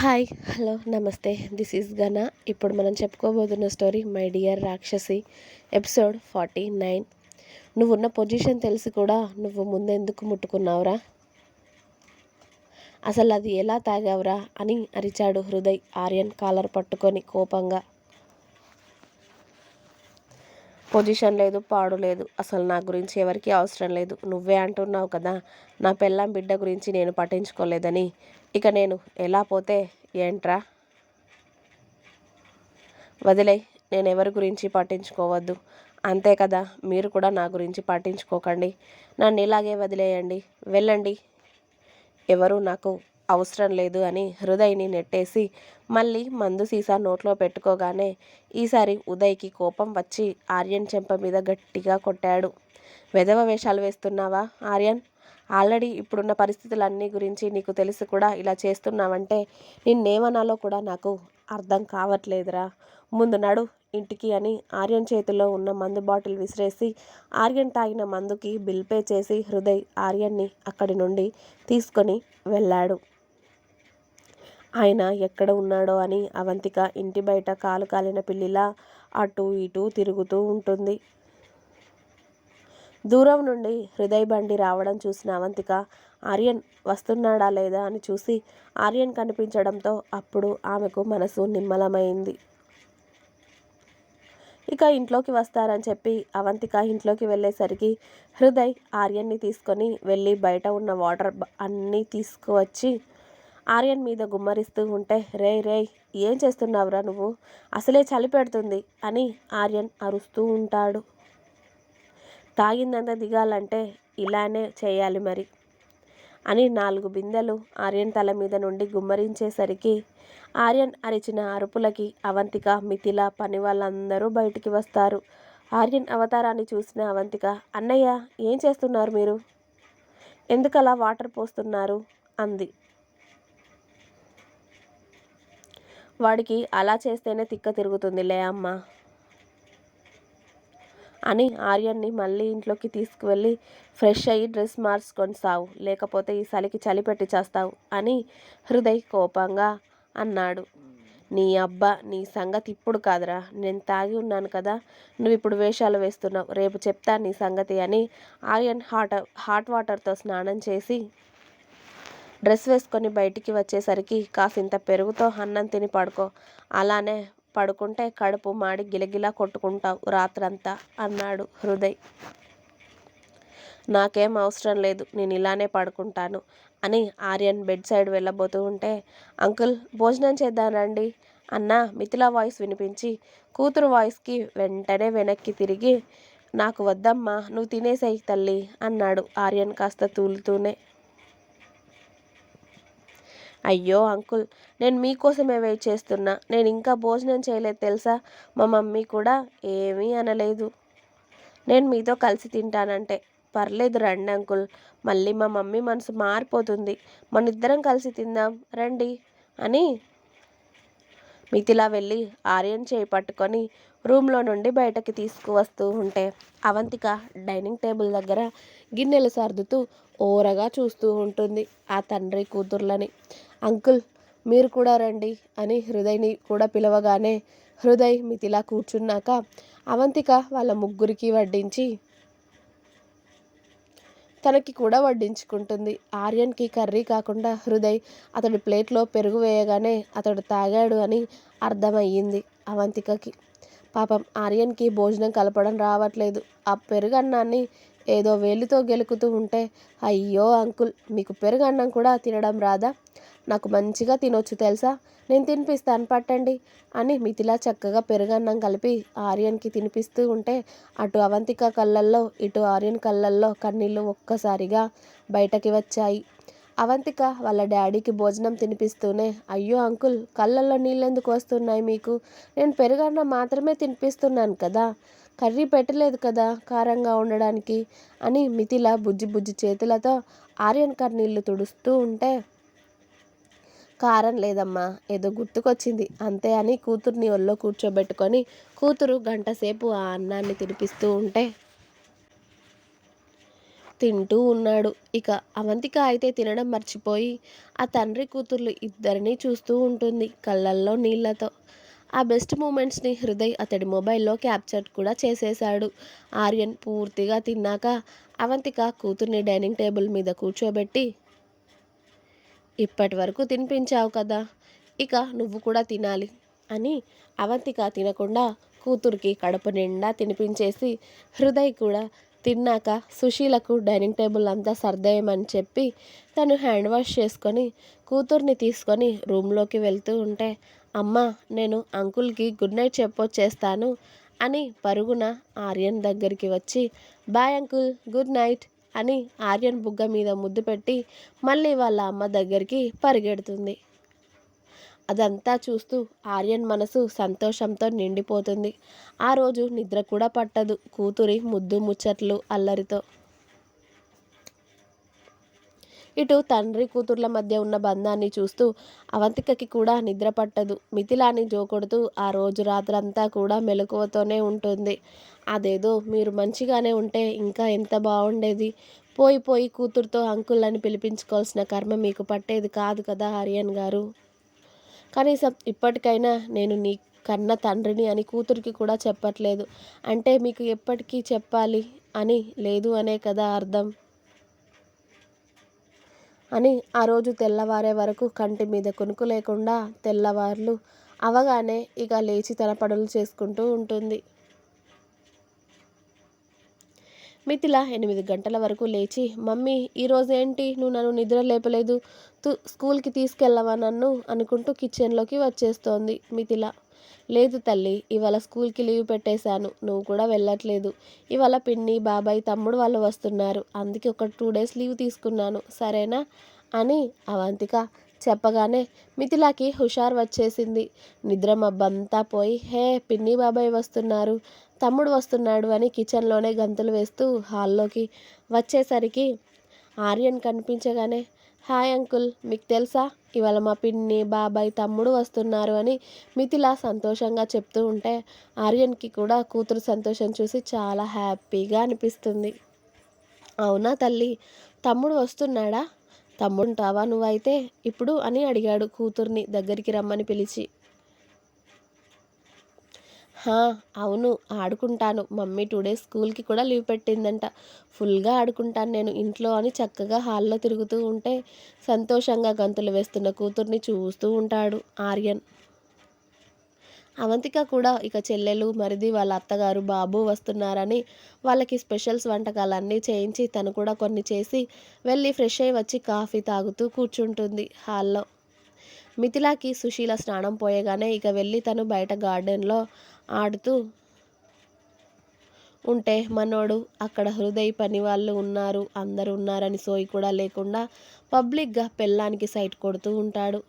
Hi hello నమస్తే. This is Gana ఇప్పుడు మనం చెప్పుకోబోతున్న story my dear Rakshasi episode forty nine నువ్వు ఉన్న పొజిషన్ తెలిసి కూడా నువ్వు ముందెందుకు ముట్టుకున్నావురా? అసలు అది ఎలా తాగావురా అని అరిచాడు హృదయ్ ఆర్యన్ కాలర్ పట్టుకొని కోపంగా. పొజిషన్ లేదు పాడు లేదు. అసలు నా గురించి ఎవరికీ అవసరం లేదు. నువ్వే అంటున్నావు కదా నా పెళ్ళాం బిడ్డ గురించి నేను పట్టించుకోలేదని. ఇక నేను ఎలా పోతే ఏంట్రా? వదిలే నేను ఎవరి గురించి పట్టించుకోవద్దు. అంతే కదా మీరు కూడా నా గురించి పట్టించుకోకండి. నన్ను ఇలాగే వదిలేయండి. వెళ్ళండి. ఎవరు నాకు అవసరం లేదు అని హృదయ్ని నెట్టేసి మళ్ళీ మందు సీసా నోట్లో పెట్టుకోగానే ఈసారి ఉదయ్కి కోపం వచ్చి ఆర్యన్ చెంప మీద గట్టిగా కొట్టాడు. వెధవ వేషాలు వేస్తున్నావా ఆర్యన్? ఆల్రెడీ ఇప్పుడున్న పరిస్థితులన్నీ గురించి నీకు తెలిసి కూడా ఇలా చేస్తున్నావంటే నిన్నేమనాలో కూడా నాకు అర్థం కావట్లేదురా. ముందు నడు ఇంటికి అని ఆర్యన్ చేతిలో ఉన్న మందు బాటిల్ విసిరేసి ఆర్యన్ తాగిన మందుకి బిల్ పే చేసి హృదయ్ ఆర్యన్ని అక్కడి నుండి తీసుకొని వెళ్ళాడు. ఆయన ఎక్కడ ఉన్నాడో అని అవంతిక ఇంటి బయట కాలు కాలిన పిల్లిలా అటు ఇటు తిరుగుతూ ఉంటుంది. దూరం నుండి హృదయ బండి రావడం చూసిన అవంతిక ఆర్యన్ వస్తున్నాడా లేదా? అని చూసి ఆర్యన్ కనిపించడంతో అప్పుడు ఆమెకు మనసు నిమ్మలమైంది. ఇక ఇంట్లోకి వస్తారని చెప్పి అవంతిక ఇంట్లోకి వెళ్ళేసరికి హృదయ్ ఆర్యన్ని తీసుకొని వెళ్ళి బయట ఉన్న వాటర్ అన్నీ తీసుకువచ్చి ఆర్యన్ మీద గుమ్మరిస్తూ ఉంటే రే రే ఏం చేస్తున్నావురా నువ్వు? అసలే చలి పెడుతుంది అని ఆర్యన్ అరుస్తూ ఉంటాడు. తాగిందంతా దిగాలంటే ఇలానే చేయాలి మరి అని నాలుగు బిందెలు ఆర్యన్ తల మీద నుండి గుమ్మరించేసరికి ఆర్యన్ అరిచిన అరుపులకి అవంతిక మిథిల పని వాళ్ళందరూ బయటికి వస్తారు. ఆర్యన్ అవతారాన్ని చూసిన అవంతిక అన్నయ్య ఏం చేస్తున్నారు మీరు? ఎందుకలా వాటర్ పోస్తున్నారు? అంది. వాడికి అలా చేస్తేనే తిక్క తిరుగుతుందిలే అమ్మ. అని ఆర్యన్ని మళ్ళీ ఇంట్లోకి తీసుకువెళ్ళి ఫ్రెష్ అయ్యి డ్రెస్ మార్చుకొని సావు. లేకపోతే ఈ చలికి చలి పెట్టి చేస్తావు అని హృదయ్ కోపంగా అన్నాడు. నీ అబ్బా నీ సంగతి ఇప్పుడు కాదురా. నేను తాగి ఉన్నాను కదా. నువ్వు ఇప్పుడు వేషాలు వేస్తున్నావు. రేపు చెప్తా నీ సంగతి అని ఆర్యన్ హాట్ హాట్ వాటర్తో స్నానం చేసి డ్రెస్ వేసుకొని బయటికి వచ్చేసరికి కాసింత పెరుగుతో అన్నం తిని పడుకో. అలానే పడుకుంటే కడుపు మాడి గిలగిలా కొట్టుకుంటావు రాత్రంతా అన్నాడు హృదయ్. నాకేం అవసరం లేదు నేను ఇలానే పడుకుంటాను అని ఆర్యన్ బెడ్ సైడ్ వెళ్ళబోతూ ఉంటే అంకుల్ భోజనం చేద్దాం రండి. అన్న మిథిలా వాయిస్ వినిపించి కూతురు వాయిస్కి వెంటనే వెనక్కి తిరిగి నాకు వద్దమ్మా నువ్వు తినేసేయి తల్లి అన్నాడు ఆర్యన్ కాస్త తూలుతూనే. అయ్యో అంకుల్ నేను మీకోసమే వెయిట్ చేస్తున్నా. నేను ఇంకా భోజనం చేయలేదు తెలుసా? మా మమ్మీ కూడా ఏమీ అనలేదు. నేను మీతో కలిసి తింటానంటే. పర్లేదు రండి అంకుల్ మళ్ళీ మా మమ్మీ మనసు మారిపోతుంది. మన ఇద్దరం కలిసి తిందాం రండి. అని మిథిలా వెళ్ళి ఆర్యన్ చేయి పట్టుకొని రూమ్లో నుండి బయటకి తీసుకువస్తూ ఉంటే అవంతిక డైనింగ్ టేబుల్ దగ్గర గిన్నెలు సర్దుతూ ఓరగా చూస్తూ ఉంటుంది ఆ తండ్రి కూతుర్లని. అంకుల్ మీరు కూడా రండి అని హృదయ్ని కూడా పిలవగానే హృదయ్ మిథిలా కూర్చున్నాక అవంతిక వాళ్ళ ముగ్గురికి వడ్డించి తనకి కూడా వడ్డించుకుంటుంది. ఆర్యన్కి కర్రీ కాకుండా హృదయ్ అతడి ప్లేట్లో పెరుగు వేయగానే అతడు తాగాడు అని అర్థమయ్యింది అవంతికకి. పాపం ఆర్యన్కి భోజనం కలపడం రావట్లేదు. ఆ పెరుగన్నాన్ని ఏదో వేలితో గెలుకుతూ ఉంటే అయ్యో అంకుల్ మీకు పెరుగన్నం కూడా తినడం రాదా? నాకు మంచిగా తినొచ్చు తెలుసా? నేను తినిపిస్తాను పట్టండి అని మిథిలా చక్కగా పెరుగన్నం కలిపి ఆర్యన్కి తినిపిస్తూ ఉంటే అటు అవంతిక కళ్ళల్లో ఇటు ఆర్యన్ కళ్ళల్లో కన్నీళ్ళు ఒక్కసారిగా బయటకి వచ్చాయి. అవంతిక వాళ్ళ డాడీకి భోజనం తినిపిస్తూనే అయ్యో అంకుల్ కళ్ళల్లో నీళ్ళెందుకు వస్తున్నాయి మీకు? నేను పెరుగన్నం మాత్రమే తినిపిస్తున్నాను కదా. కర్రీ పెట్టలేదు కదా కారంగా ఉండడానికి అని మిథిల బుజ్జి బుజ్జి చేతులతో ఆర్యన్ కన్నీళ్ళు తుడుస్తూ ఉంటే కారం లేదమ్మా ఏదో గుర్తుకొచ్చింది అంతే అని కూతుర్ని ఒళ్ళో కూర్చోబెట్టుకొని కూతురు గంటసేపు ఆ అన్నాన్ని తినిపిస్తూ ఉంటే తింటూ ఉన్నాడు. ఇక అవంతిక అయితే తినడం మర్చిపోయి ఆ తండ్రి కూతుర్లు ఇద్దరినీ చూస్తూ ఉంటుంది కళ్ళల్లో నీళ్ళతో. ఆ బెస్ట్ మూమెంట్స్ని హృదయ్ అతడి మొబైల్లో క్యాప్చర్ కూడా చేసేశాడు. ఆర్యన్ పూర్తిగా తిన్నాక అవంతిక కూతుర్ని డైనింగ్ టేబుల్ మీద కూర్చోబెట్టి ఇప్పటి వరకు తినిపించావు కదా ఇక నువ్వు కూడా తినాలి అని అవంతిక తినకుండా కూతురికి కడుపు నిండా తినిపించేసి హృదయ్ కూడా తిన్నాక సుశీలకు డైనింగ్ టేబుల్ అంతా సర్దేయమని చెప్పి తను హ్యాండ్ వాష్ చేసుకొని కూతుర్ని తీసుకొని రూమ్లోకి వెళ్తూ ఉంటే అమ్మ నేను అంకుల్కి గుడ్ నైట్ చెప్పొచ్చేస్తాను అని పరుగున ఆర్యన్ దగ్గరికి వచ్చి బాయ్ అంకుల్ గుడ్ నైట్ అని ఆర్యన్ బుగ్గ మీద ముద్దు పెట్టి మళ్ళీ వాళ్ళ అమ్మ దగ్గరికి పరిగెడుతుంది. అదంతా చూస్తూ ఆర్యన్ మనసు సంతోషంతో నిండిపోతుంది. ఆ రోజు నిద్ర కూడా పట్టదు. కూతురి ముద్దు ముచ్చట్లు అల్లరితో. ఇటు తండ్రి కూతుర్ల మధ్య ఉన్న బంధాన్ని చూస్తూ అవంతికకి కూడా నిద్ర పట్టదు. మిథిలాని జోకొడుతూ ఆ రోజు రాత్రంతా కూడా మెలకువతోనే ఉంటుంది. అదేదో మీరు మంచిగానే ఉంటే ఇంకా ఎంత బాగుండేది పోయి పోయి కూతురుతో అంకుల్ అని పిలిపించుకోవాల్సిన కర్మ మీకు పట్టేది కాదు కదా ఆర్యన్ గారు? కనీసం ఇప్పటికైనా నేను నీ కన్న తండ్రిని అని కూతురికి కూడా చెప్పట్లేదు. అంటే మీకు ఎప్పటికీ చెప్పాలి అని లేదు అనే కదా అర్థం? అని ఆ రోజు తెల్లవారే వరకు కంటి మీద కొనుకు లేకుండా తెల్లవార్లు అవగానే ఇక లేచి తన పనులు చేసుకుంటూ ఉంటుంది. మిథిల ఎనిమిది గంటల వరకు లేచి మమ్మీ ఈరోజు ఏంటి? నువ్వు నన్ను నిద్ర లేపలేదు. తు స్కూల్కి తీసుకెళ్ళవా నన్ను? అనుకుంటూ కిచెన్లోకి వచ్చేస్తోంది మిథిల. లేదు తల్లి ఇవాళ స్కూల్కి లీవ్ పెట్టేశాను. నువ్వు కూడా వెళ్ళట్లేదు. ఇవాళ పిన్ని బాబాయ్ తమ్ముడు వాళ్ళు వస్తున్నారు. అందుకే ఒక టూ డేస్ లీవ్ తీసుకున్నాను. సరేనా? అని అవంతిక చెప్పగానే మిథిలాకి హుషారు వచ్చేసింది. నిద్ర మబ్బంతా పోయి హే పిన్ని బాబాయ్ వస్తున్నారు. తమ్ముడు వస్తున్నాడు అని కిచెన్లోనే గంతులు వేస్తూ హాల్లోకి వచ్చేసరికి ఆర్యన్ కనిపించగానే హాయ్ అంకుల్ మీకు తెలుసా? ఇవాళ మా పిన్ని బాబాయ్ తమ్ముడు వస్తున్నారు అని మిథిల సంతోషంగా చెప్తూ ఉంటే ఆర్యన్కి కూడా కూతురు సంతోషం చూసి చాలా హ్యాపీగా అనిపిస్తుంది. అవునా తల్లి తమ్ముడు వస్తున్నాడా? తమ్ముంటావా నువ్వైతే? ఇప్పుడు అని అడిగాడు కూతుర్ని దగ్గరికి రమ్మని పిలిచి. అవును ఆడుకుంటాను. మమ్మీ టుడే స్కూల్కి కూడా లీవ్ పెట్టిందంట. ఫుల్గా ఆడుకుంటాను నేను ఇంట్లో అని చక్కగా హాల్లో తిరుగుతూ ఉంటే సంతోషంగా గంతులు వేస్తున్న కూతుర్ని చూస్తూ ఉంటాడు ఆర్యన్. అవంతిక కూడా ఇక చెల్లెలు మరిది వాళ్ళ అత్తగారు బాబు వస్తున్నారని వాళ్ళకి స్పెషల్స్ వంటకాలన్నీ చేయించి తను కూడా కొన్ని చేసి వెళ్ళి ఫ్రెష్ అయ్యి వచ్చి కాఫీ తాగుతూ కూర్చుంటుంది హాల్లో. మిథిలాకి సుశీల స్నానం పోయగానే ఇక వెళ్ళి తను బయట గార్డెన్లో ఆడుతూ ఉంటే మనోడు అక్కడ హృదయ పని వాళ్ళు ఉన్నారు అందరు ఉన్నారని సోయి కూడా లేకుండా పబ్లిక్గా పెళ్ళానికి సైట్ కొడుతూ ఉంటాడు.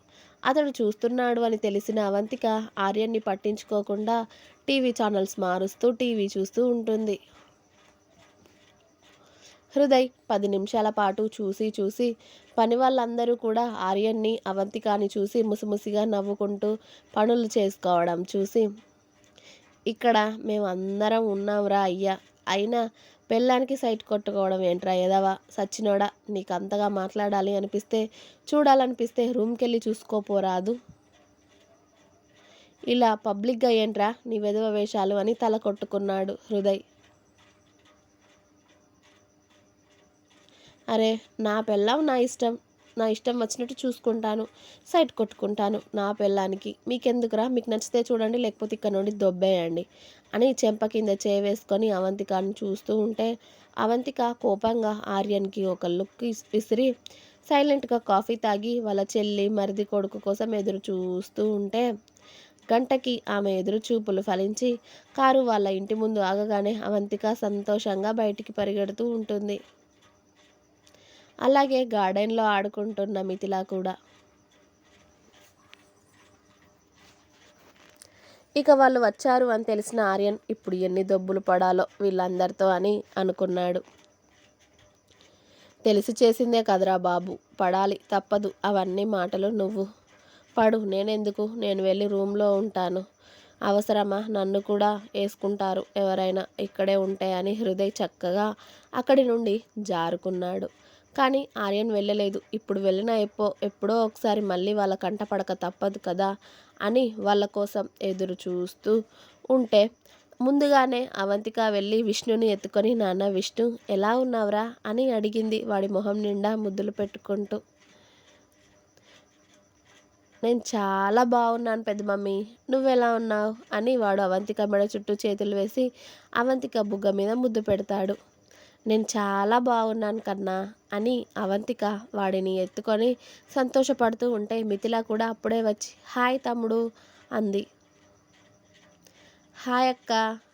అతడు చూస్తున్నాడు అని తెలిసిన అవంతిక ఆర్యన్ని పట్టించుకోకుండా టీవీ ఛానల్స్ మారుస్తూ టీవీ చూస్తూ ఉంటుంది. హృదయ్ పది నిమిషాల పాటు చూసి చూసి పని వాళ్ళందరూ కూడా ఆర్యన్ని అవంతికాని చూసి ముసిముసిగా నవ్వుకుంటూ పనులు చేసుకోవడం చూసి ఇక్కడ మేము అందరం ఉన్నాంరా అయ్యా. అయినా పెళ్ళానికి సైట్ కొట్టుకోవడం ఏంట్రా ఏదవా సచ్చినోడా నీకు అంతగా మాట్లాడాలి అనిపిస్తే చూడాలనిపిస్తే రూమ్కి వెళ్ళి చూసుకోపోరాదు ఇలా పబ్లిక్గా ఏంట్రా నీ వెధవ వేషాలు అని తల కొట్టుకున్నాడు హృదయ్. అరే నా పెళ్ళం నా ఇష్టం. నా ఇష్టం వచ్చినట్టు చూసుకుంటాను సైట్ కొట్టుకుంటాను నా పెళ్ళానికి. మీకెందుకురా? మీకు నచ్చితే చూడండి లేకపోతే ఇక్కడ నుండి దొబ్బేయండి అని చెంప కింద వేసుకొని అవంతికను చూస్తూ ఉంటే అవంతిక కోపంగా ఆర్యన్కి ఒక లుక్ విసిరి సైలెంట్గా కాఫీ తాగి వాళ్ళ చెల్లి మరిది కొడుకు కోసం ఎదురు చూస్తూ ఉంటే గంటకి ఆమె ఎదురు చూపులు ఫలించి కారు వాళ్ళ ఇంటి ముందు ఆగగానే అవంతిక సంతోషంగా బయటికి పరిగెడుతూ ఉంటుంది. అలాగే గార్డెన్లో ఆడుకుంటున్న మిథిలా కూడా. ఇక వాళ్ళు వచ్చారు అని తెలిసిన ఆర్యన్ ఇప్పుడు ఎన్ని దొబ్బులు పడాలో వీళ్ళందరితో అని అనుకున్నాడు. తెలిసి చేసిందే కదరా బాబు పడాలి తప్పదు అవన్నీ మాటలు నువ్వు. పడు నేనెందుకు? నేను వెళ్ళి రూమ్లో ఉంటాను. అవసరమా? నన్ను కూడా వేసుకుంటారు ఎవరైనా ఇక్కడే ఉంటాయని హృదయ్ చక్కగా అక్కడి నుండి జారుకున్నాడు. కానీ ఆర్యన్ వెళ్ళలేదు. ఇప్పుడు వెళ్ళినా ఎప్పో ఎప్పుడో ఒకసారి మళ్ళీ వాళ్ళ కంట పడక తప్పదు కదా అని వాళ్ళ కోసం ఎదురు చూస్తూ ఉంటే ముందుగానే అవంతిక వెళ్ళి విష్ణుని ఎత్తుకొని నాన్న విష్ణు ఎలా ఉన్నావురా? అని అడిగింది వాడి మొహం నిండా ముద్దులు పెట్టుకుంటూ. నేను చాలా బాగున్నాను పెద్ద మమ్మీ నువ్వెలా ఉన్నావు? అని వాడు అవంతిక మెడ చుట్టూ చేతులు వేసి అవంతిక బుగ్గ మీద ముద్దు పెడతాడు. నేను చాలా బాగున్నాను కన్నా అని అవంతిక వాడిని ఎత్తుకొని సంతోషపడుతూ ఉంటే మిథిల కూడా అప్పుడే వచ్చి హాయ్ తమ్ముడు అంది. హాయ్ అక్క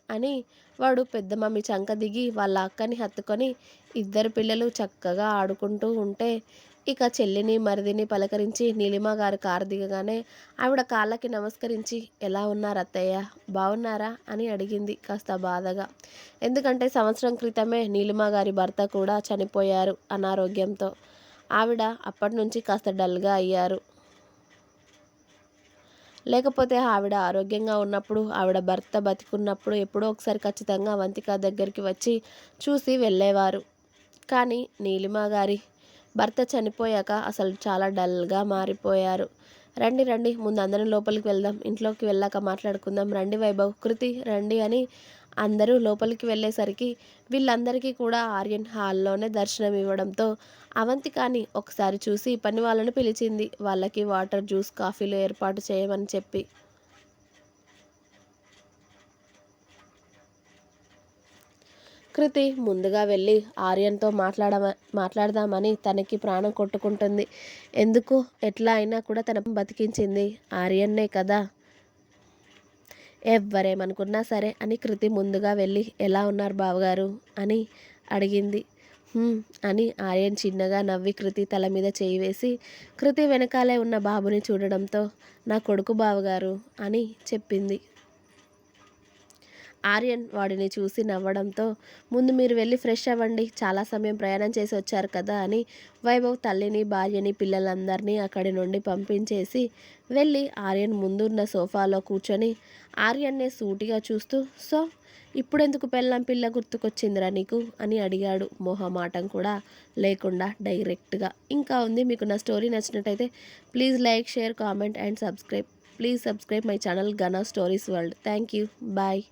అని వాడు పెద్ద మమ్మీ చంక దిగి వాళ్ళ అక్కని హత్తుకొని ఇద్దరు పిల్లలు చక్కగా ఆడుకుంటూ ఉంటే ఇక చెల్లిని మరిదిని పలకరించి నీలిమ గారు కారు దిగగానే ఆవిడ కాళ్ళకి నమస్కరించి ఎలా ఉన్నారు అత్తయ్య? బాగున్నారా అని అడిగింది కాస్త బాధగా. ఎందుకంటే సంవత్సరం క్రితమే నీలిమ గారి భర్త కూడా చనిపోయారు అనారోగ్యంతో. ఆవిడ అప్పటి నుంచి కాస్త డల్గా అయ్యారు. లేకపోతే ఆవిడ ఆరోగ్యంగా ఉన్నప్పుడు ఆవిడ భర్త బతికున్నప్పుడు ఎప్పుడో ఒకసారి ఖచ్చితంగా అవంతిక దగ్గరికి వచ్చి చూసి వెళ్ళేవారు. కానీ నీలిమ గారి భర్త చనిపోయాక అసలు చాలా డల్గా మారిపోయారు. రండి రండి ముందు అందరం లోపలికి వెళ్దాం. ఇంట్లోకి వెళ్ళాక మాట్లాడుకుందాం. రండి వైభవ్ కృతి రండి అని అందరూ లోపలికి వెళ్ళేసరికి వీళ్ళందరికీ కూడా ఆర్యన్ హాల్లోనే దర్శనం ఇవ్వడంతో అవంతి కానీ ఒకసారి చూసి పని వాళ్ళను పిలిచింది. వాళ్ళకి వాటర్ జ్యూస్ కాఫీలు ఏర్పాటు చేయమని చెప్పి. కృతి ముందుగా వెళ్ళి ఆర్యన్తో మాట్లాడ మాట్లాడదామని తనకి ప్రాణం కొట్టుకుంటుంది. ఎందుకు? ఎట్లా అయినా కూడా తన బతికించింది ఆర్యన్నే కదా. ఎవ్వరేమనుకున్నా సరే అని కృతి ముందుగా వెళ్ళి ఎలా ఉన్నారు బావగారు? అని అడిగింది. అని ఆర్యన్ చిన్నగా నవ్వి కృతి తల మీద చేయి వేసి కృతి వెనకాలే ఉన్న బాబుని చూడడంతో నా కొడుకు బావగారు అని చెప్పింది. ఆర్యన్ వాడిని చూసి నవ్వడంతో ముందు మీరు వెళ్ళి ఫ్రెష్ అవ్వండి చాలా సమయం ప్రయాణం చేసి వచ్చారు కదా అని వైభవ్ తల్లిని భార్యని పిల్లలందరినీ అక్కడి నుండి పంపించేసి వెళ్ళి ఆర్యన్ ముందున్న సోఫాలో కూర్చొని ఆర్యన్నే సూటిగా చూస్తూ సో ఇప్పుడెందుకు పెళ్ళం పిల్ల గుర్తుకొచ్చిందిరా నీకు? అని అడిగాడు. మొహమాటం కూడా లేకుండా డైరెక్ట్గా ఇంకా ఉంది మీకు నా స్టోరీ నచ్చినట్టయితే please like share comment and subscribe please subscribe my channel Gana stories world. Thank you. Bye.